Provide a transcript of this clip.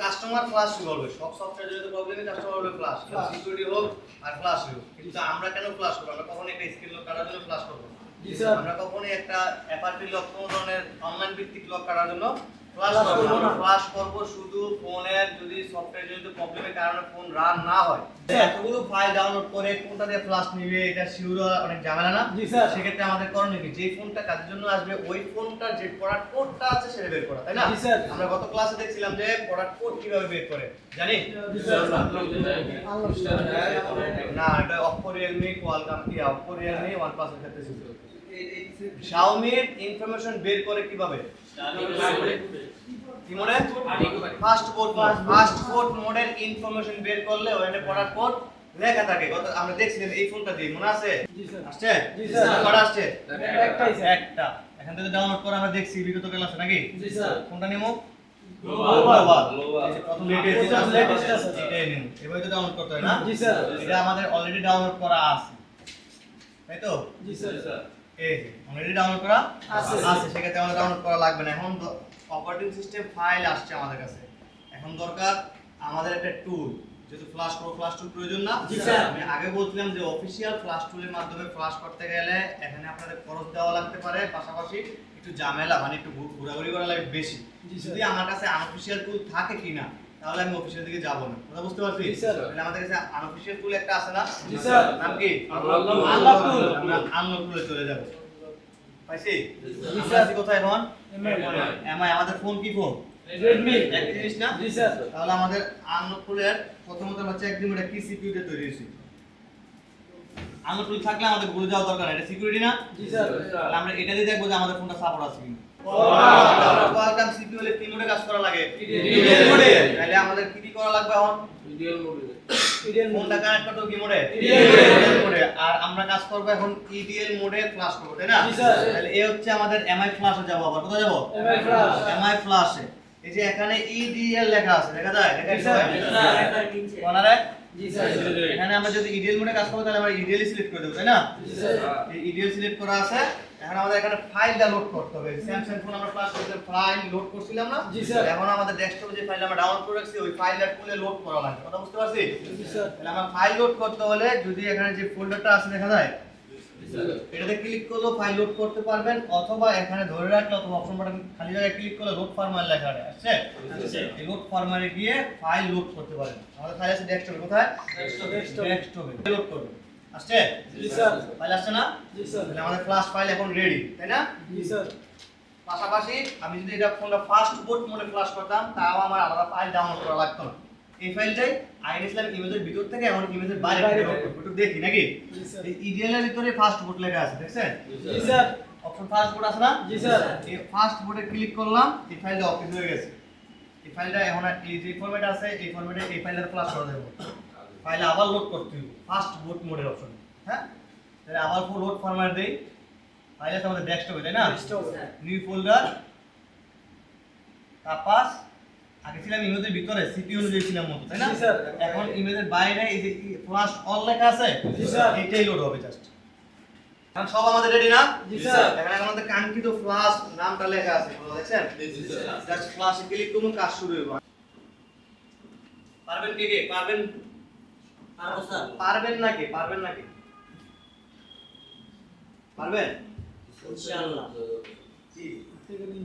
Customer flush হবে সব software যদি প্রবলেমই কাস্টমার হবে ফ্লাশ. সিকিউরিটি হোক আর ফ্লাশ হোক। কিন্তু আমরা কেন ফ্লাশ করব? আমরা কখনো একটা স্ক্রিন লক কাটার জন্য ফ্লাশ করব আমরা কখনো একটা অ্যাপার্টি লক কোনো ধরনের অনলাইন ভিত্তিক লক কাটার জন্য ফ্লাশ Flash করব না। শুধু ফোনের যদি সফটওয়্যার জনিত প্রবলেমের কারণে ফোন রান না হয়। এতগুলো ফাইল ডাউনলোড করে কোনটা দিয়ে ফ্লাশ নিবে এটা শিওর অনেক ঝামেলা না? জি স্যার। সেক্ষেত্রে আমাদের করণীয় কি? যে ফোনটা কাজের জন্য আসবে ওই ফোনটার যে প্রোডাক্ট কোডটা আছে সেটা বের করা তাই না? জি স্যার। আমরা গত ক্লাসে দেখছিলাম যে প্রোডাক্ট কোড কীভাবে বের করে জানি? না এটা অপো রিয়েলমি কোয়ালকম কি? অপো রিয়েলমি ওয়ানপ্লাস এর ক্ষেত্রে ছিল। Xiaomi ইনফরমেশন বের করে কীভাবে? কি মনে? ফার্স্ট কোড ফার্স্ট কোড মোডের ইনফরমেশন বের করলে ওখানে প্রোডাক্ট কোড লেখা থাকে। গত আমরা দেখছিলাম এই ফোনটা দিয়ে মনে আছে? জি আসছে? জি স্যার। কটা আসছে? একটা এখান থেকে ডাউনলোড করে আমরা দেখছি বিগত ক্লাসে নাকি? জি স্যার। কোনটা নিমো? হয় আমাদের অলরেডি ডাউনলোড করা আছে। তাই তো? জি স্যার। এই যে অলরেডি ডাউনলোড করা আছে। আছে সেক্ষেত্রে আমাদের ডাউনলোড করা লাগবে না। এখন অপারেটিং সিস্টেম ফাইল আসছে আমাদের কাছে। এখন দরকার আমাদের একটা টুল যেহেতু ফ্লাশ করো ফ্লাশ টুল প্রয়োজন না? আমি আগে বলছিলাম যে অফিসিয়াল ফ্লাশ টুলের মাধ্যমে ফ্লাশ করতে গেলে এখানে আপনাদের খরচ দেওয়া লাগতে পারে। পাশাপাশি একটু ঝামেলা মানে একটু ঘোরাঘুরি করা লাগবে বেশি। যদি আমার কাছে আনঅফিসিয়াল টুল থাকে কিনা তাহলে আমি অফিসিয়াল দিকে যাব না। কথা বুঝতে পারছি তাহলে আমাদের কাছে আনঅফিসিয়াল টুল একটা আছে না? জি, স্যার। নাম কি? আমরা আনলক টুলে চলে যাব। পাইছি? জি, স্যার। কোথায় এখন? এমআই এমআই আমাদের ফোন কি ফোন রেডমি এক জিনিস না? জি স্যার। তাহলে আমাদের আনলক টুলের প্রথমত হচ্ছে একদম এটা কি দিয়ে তৈরি হয়েছে? আনলক টুল থাকলে আমাদের ভুলে যাওয়া দরকার এটা সিকিউরিটি না? জি স্যার। তাহলে আমরা এটা দিয়ে দেখব যে আমাদের ফোনটা সাপোর্ট আছে কিনা। Wow! কোয়ালকম সিপিইউ হলে কি মোডে কাজ করা লাগে? Ideal mode। তাহলে আমাদের কি কি করা লাগবে এখন? ইডিয়াল ফোনটা কানেক্ট করতে কি মোডে Ideal মোডে আর আমরা কাজ করব এখন ইডিএল মোডে ফ্লাশ করব তাই না? তাহলে এই হচ্ছে আমাদের এমআই ফ্লাশে যাব আবার। কোথায় যাব? এমআই ফ্লাশ এমআই ফ্লাশে এই যে এখানে ইডিএল লেখা আছে দেখা যায়? দেখা যায়? কোনারে জি স্যার। এখানে আমরা যদি মোডে কাজ করব তাহলে আমরা সিলেক্ট করে দেব তাই না? জি স্যার। সিলেক্ট করা আছে। এখন আমাদের এখানে ফাইলটা লোড করতে হবে। স্যামসাং ফোন আমরা ক্লাস করতে ফাইল লোড করছিলাম না? জি, স্যার। এখন আমাদের ডেস্কটপে যে ফাইল আমরা ডাউনলোড করে রাখছি ওই ফাইলটা খুলে লোড করা লাগবে। কথা বুঝতে পারছি? জি স্যার। তাহলে আমরা ফাইল লোড করতে হলে যদি এখানে যে ফোল্ডারটা আছে দেখা যায় এটাতে ক্লিক করলেও ফাইল লোড করতে পারবেন অথবা এখানে ধরে রাখলে অথবা অপশন বাটন খালি জায়গায় ক্লিক করলে লোড ফার্মার লেখা আসছে? এই লোড ফার্মারে গিয়ে ফাইল লোড করতে পারেন। আমাদের ফাইল আছে ডেস্কটপে কোথায়. ডেস্কটপে লোড করবে আসছে? জি স্যার। ফাইল আসছে না? জি স্যার। তাহলে আমাদের ফ্লাশ ফাইল এখন রেডি তাই না? জি স্যার। পাশাপাশি আমি যদি এটা ফোনটা ফাস্ট বোট মোডে ফ্লাশ করতাম তাও আমার আলাদা ফাইল ডাউনলোড করা লাগতো না। এই ফাইলটাই আইন ইসলাম ইমেজের ভিতর থেকে এখন ইমেজের বাইরে। একটু দেখি নাকি? জি ইডিএল এর ভিতরে ফাস্ট বোট লেখা আছে দেখছেন? জি স্যার। অপশন ফাস্ট বোট আছে না? জি স্যার। এই ফাস্ট বোটে ক্লিক করলাম এই ফাইলটা অফিস হয়ে গেছে। এই ফাইলটা এখন আর এই যে ফরম্যাট আছে এই ফরম্যাটে এই ফাইলটা ফ্লাশ করা যাবে ফাইল আবার লোড করতে হবে ফাস্ট বোট মোডের অপশন হ্যাঁ? তাহলে আবার ফুল লোড ফরম্যাট দেই। ফাইল আছে আমাদের ডেস্কটপে তাই না। নিউ ফোল্ডার তাপাস আগে ছিলাম ইমেজের ভিতরে সিপি অনুযায়ী ছিলাম মতো তাই না? স্যার। এখন ইমেজের বাইরে এই যে ফ্লাশ অল লেখা আছে এটাই লোড হবে জাস্ট এখন সব আমাদের রেডি না? জি স্যার। এখানে আমাদের কাঙ্ক্ষিত ফ্লাশ নামটা লেখা আছে দেখছেন? জাস্ট ফ্লাশে ক্লিক করুন কাজ শুরু হবে পারবেন কে কে? পারবেন? পারবেন না কে? পারবেন না কে? পারবেন? ইনশাআল্লাহ। জি।